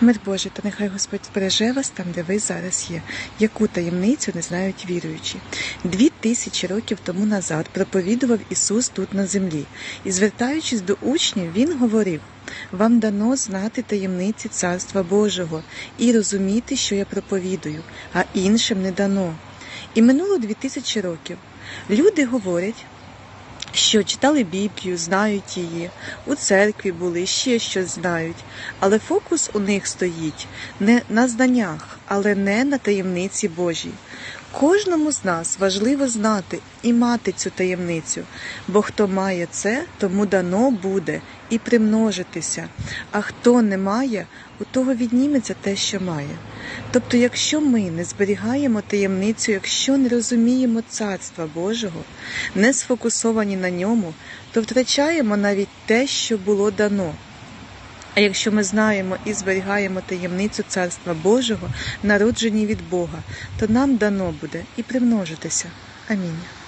Мир Божий, та нехай Господь збереже вас там, де ви зараз є, яку таємницю не знають віруючі. Дві тисячі років тому назад проповідував Ісус тут на землі, і, звертаючись до учнів, Він говорив: Вам дано знати таємниці Царства Божого і розуміти, що я проповідую, а іншим не дано. І минуло дві тисячі років. Люди говорять, що читали Біблію, знають її, у церкві були, ще щось знають. Але фокус у них стоїть не на знаннях, але не на таємниці Божій. Кожному з нас важливо знати і мати цю таємницю, бо хто має це, тому дано буде і примножитися, а хто не має, у того відніметься те, що має. Тобто, якщо ми не зберігаємо таємницю, якщо не розуміємо Царства Божого, не сфокусовані на ньому, то втрачаємо навіть те, що було дано. А якщо ми знаємо і зберігаємо таємницю Царства Божого, народжені від Бога, то нам дано буде і примножитися. Амінь.